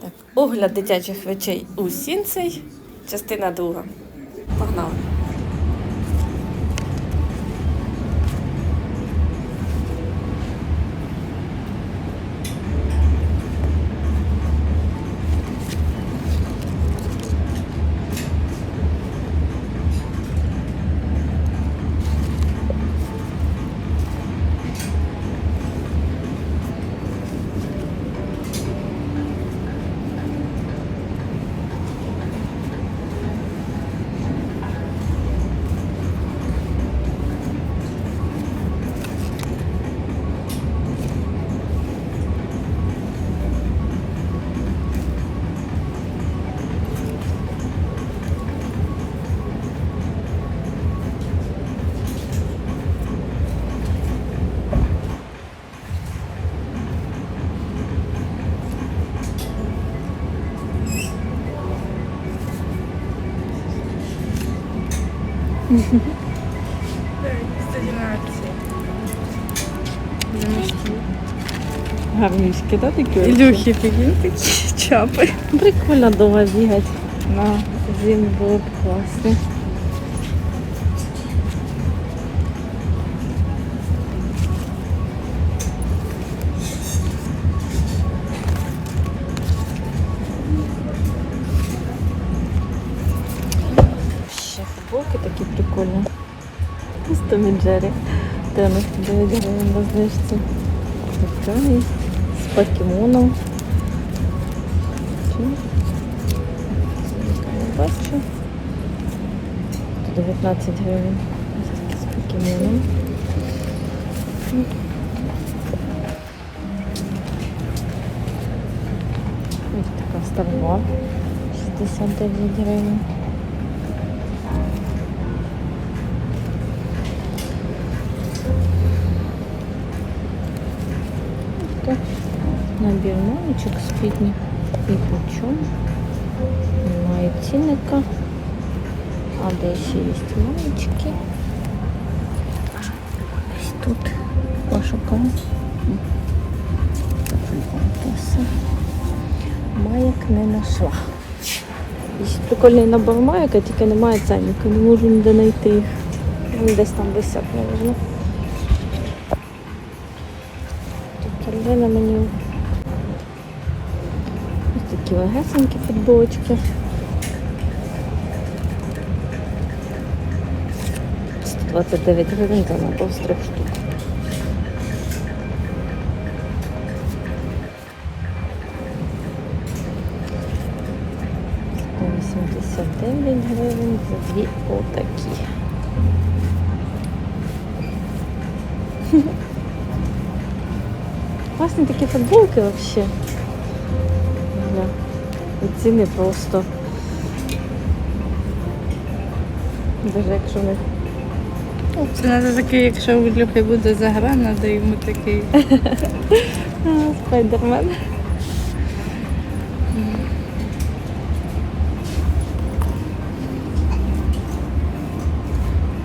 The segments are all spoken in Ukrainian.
Так, огляд дитячих речей у Сінцей, частина друга. Погнали. Гарнішки, да, такі? Ілюхи, прикинь, такі чапи. Прикольно довго бігати. На зиму було б класно. Ще футболки такі прикольні. З Том і Джері. 99 гривень на знижці. Така покемоном. Бачу. 19 гривень. Ось такі з покемоном. Ось така старова. 69 гривень. Набір маєчок спідніх і почем. Немає цінника. А де ще є маєчки? Ось тут пошукаємо. Маєк не знайшла. Прикольний набор маєк, а тільки немає ценника. Не можу ніде знайти їх. Десь там висять, мабуть. Тут на мені такі легесенькі футболочки. 129 гривень за набор з трьох штук. 89 гривень за дві отакі. Класні такі футболки вообще. І ціни просто. Даже якщо не Ну, Це треба такий, якщо у Ілюхи буде загран, треба йому такий. Спайдермен.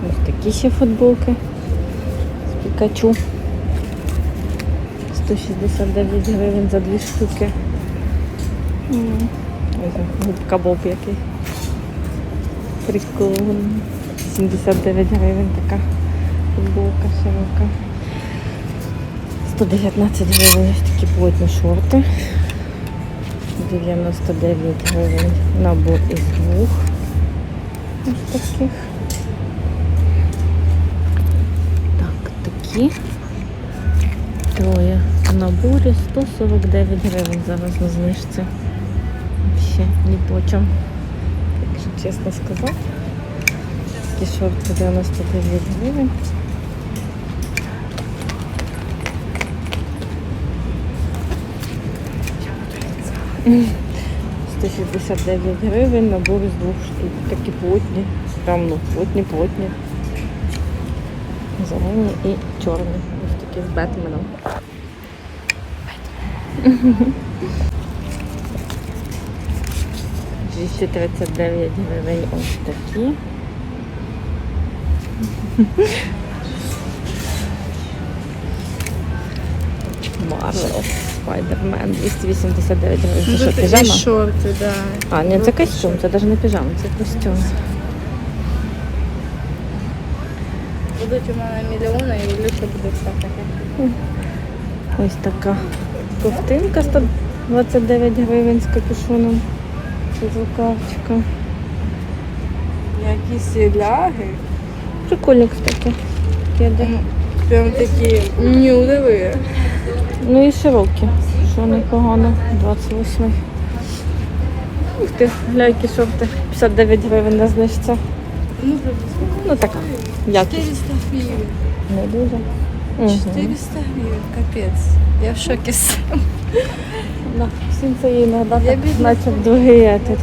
Ось такі ще футболки з Пікачу. 169 гривень за дві штуки. Губка Боб який. Прикольно. 79 гривень така футболка широка. 119 гривень ось такі плотні шорти. 99 гривень набор із двох. Ось таких. Так, такі. Троє в наборі 149 гривень зараз на знижці. Ще ні по чому. Якщо чесно сказати. Такі шорти 99 гривень. 169 гривень, набор з двох штук. Такі плотні. Прям ну, плотні, плотні. Зелені і чорні. Ось такі з Бетменом. Бетмен. 239 гривень ось такі. Марвел. Спайдермен 289 гривень. Це Ну, що, піжама? шорти, да. А, ні, це костюм, це навіть не піжама, це костюм. Будуть у мене мільйони і Люся буде все таке. Ось така ковтинка 129 гривень з капюшоном. Рукавчиком. Якісь ляги. Прикольні, кстати. Кеди. Прям такі нюдові. Ну і широкі, що непогано. 28. Ух ти, гляйкі шорти. 59 гривень на знижці. Ну, Ну така. Якість. 400 гривень. Не дуже. 400 гривень, капець. Я в шокі сам. Да, всім це є іноді Я так, наче другий етит.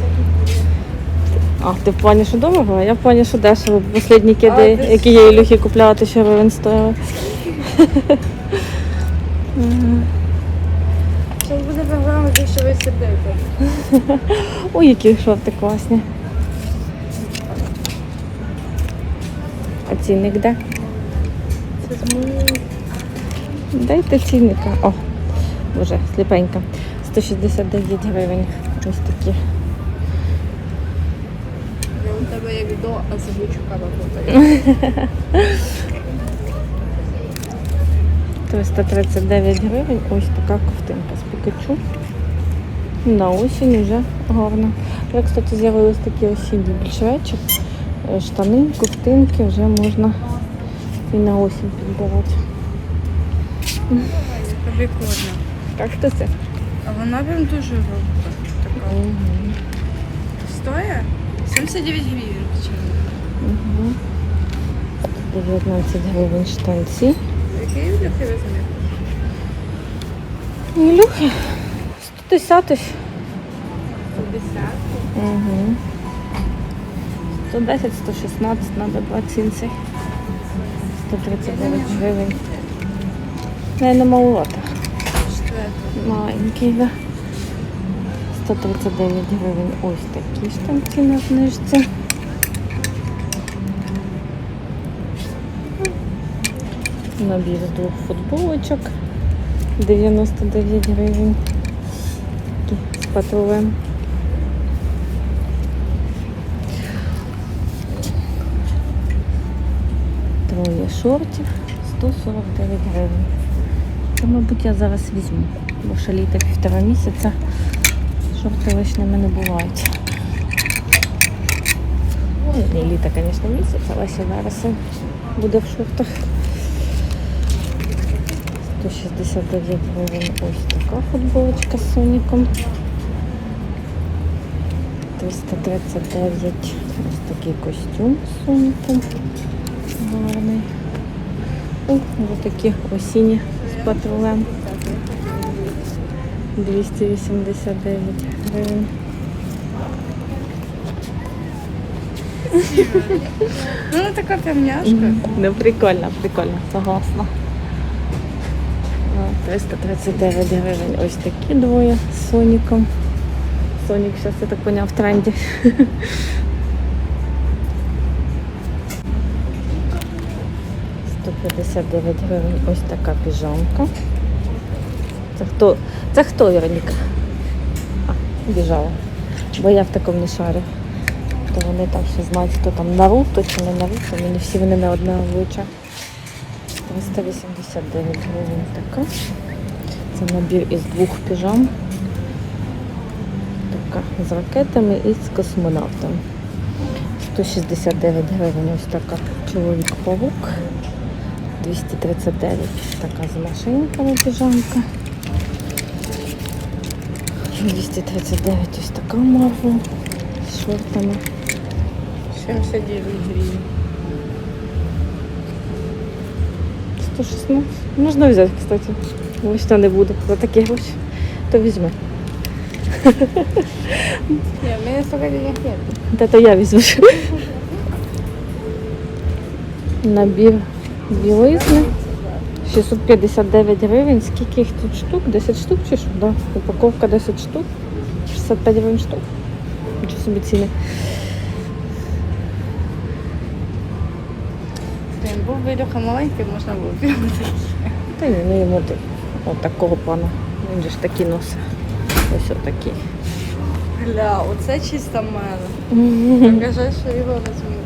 А, ти в плані, що дорого? А я в плані, що дешево. Останні киди, які я Ілюхі купляла, тисячу гривень стоїли. Зараз буде програма, ви сидите. Ой, які шорти класні. А цінник де? Це тому Дайте цінника. О, боже, сліпенька. 169 гривень. Ось такі. я у тебе як до озвучка роботаю. 339 гривень. Ось така ковтинка з Пікачу. На осінь вже гарно. Я, кстати, з'явились такі осінні більш речі. Е, Штани, ковтинки вже можна і на осінь підбирати. Прикольно. Так що це? А вона прям дуже робить. Така. Стоя? 79 гривень. Угу. 19 гривень штанці. Який для тебе розмір? Ілюхи 110 50. Угу. 110, 116, надо два цінці. 139 гривень. Наверное, маловато. Маленький, да. 139 гривень. Ось такі штанці на знижці. Набір з двох футболочок. 99 гривень. З. Троє шортів 149 гривень. Це, мабуть, я зараз візьму, бо ще літо півтора місяця. Шорти лишніми не бувають. Ну, не літо, звісно, місяць, але ще зараз буде в шортах. 169 гривень. Ось така футболочка з соніком. 339 ось такий костюм з соніком. Гарний. О, ось такі осінні патрулем. 289 гривень. Ну, така прям. Ну, прикольно, прикольно, согласна. Ну, 339 гривень. Ось такі двоє з Соніком. Сонік зараз, я так поняв, в тренді. «159 гривень. Ось така піжамка. Це хто? Це хто, Вероніка? А, біжала. Бо я в такому не шарю. То вони там ще знають, хто там Наруто чи не Наруто. Мені всі вони на одне обличчя. 389 гривень така. Це набір із двох піжам. Така з ракетами і з космонавтом. 169 гривень ось така чоловік-павук. 239 така з машинками піжамка. 239 ось така марвел з шортами. 79 гривень. 116. Можна взяти, кстати. Ось то не буде. За такі гроші. То візьми. Ні, в мене денег нет. Та то я візьму. Набір білизни. 659 гривень. Скільки їх тут штук? 10 штук чи що? Да. Упаковка 10 штук. 65 гривень штук. Нічого собі ціни. Був би маленький, можна було б. Та ні, ну йому от такого плану Він же ж такі носить. Ось отакий. Гля, оце чисто мене. Покажи, що його розмірили.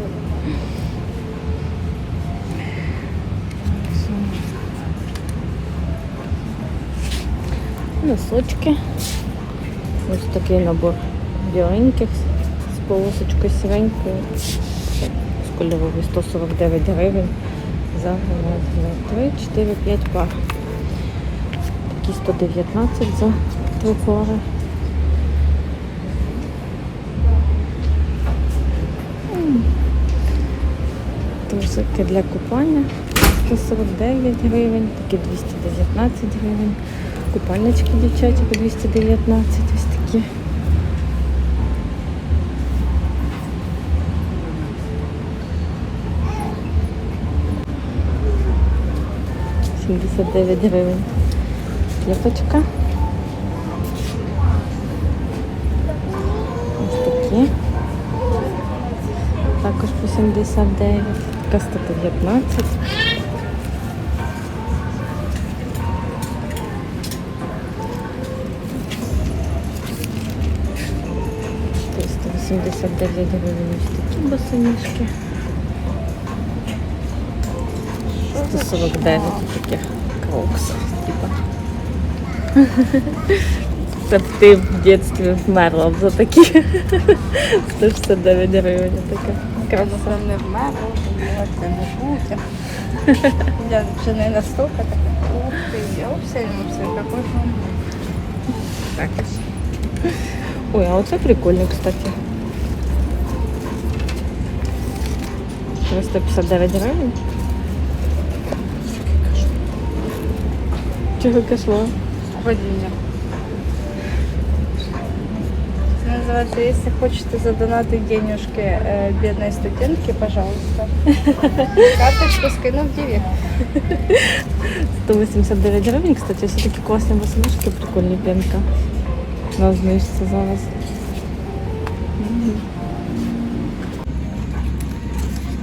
Носочки. Ось такий набор біленьких з полосочкою сіренькою. З кольоровою 149 гривень за раз, два, три, 4, 5 пар. Такі 119 за три пари. Трусики для купання 149 гривень, такі 219 гривень. Купальнички дівчаті по 219, ось такі. Сімдесят дев'ять гривень. Кепочка. Ось такі. Також по 79. Така 119. Тобто 189 гривень ось такі босоніжки. 149 таких кроксів, типа. Це б ти в дитинстві вмерла б за такі 169 гривень така краса. Це не вмерло, це не шутя. Я вже не настолько так. Ух ти, я все, все, какой фон. Так. Ой, а оце прикольно, кстати. 359 гривень. Чого кашла? Падіння. Це називається, якщо хочете задонати денежки э, бедной студентке, пожалуйста. Карточку скину в директ. 189 гривень, кстати, все такі класні босоножки, прикольні пенка. На знижці зараз.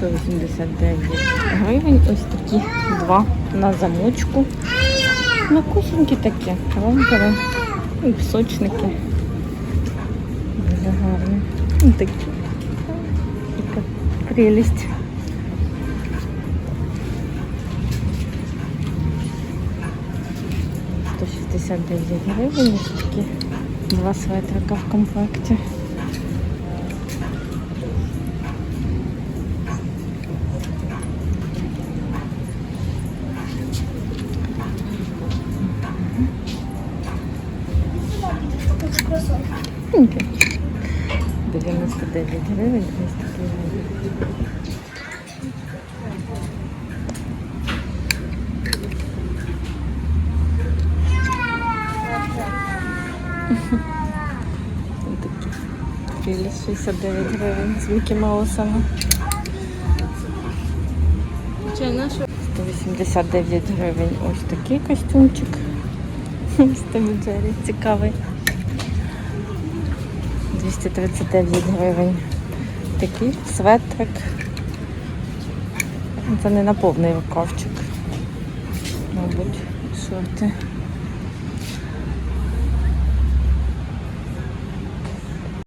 Мгм. 189 гривень, ось такі два на замочку. Макусенькі такі, ромпери і пісочники. Дуже гарні. Ну, такі. Така прелість. – 169 гривень, ось такі два светрика в комплекті. Окей. 99 гривень, ось такі. Ось такі. Білі 69 гривень з Мікі Маусами. Чи нашу? 189 гривень ось такий костюмчик. З Джері. Цікавий. 239 гривень. Такий светрик. Це не на повний рукавчик. Мабуть, шорти.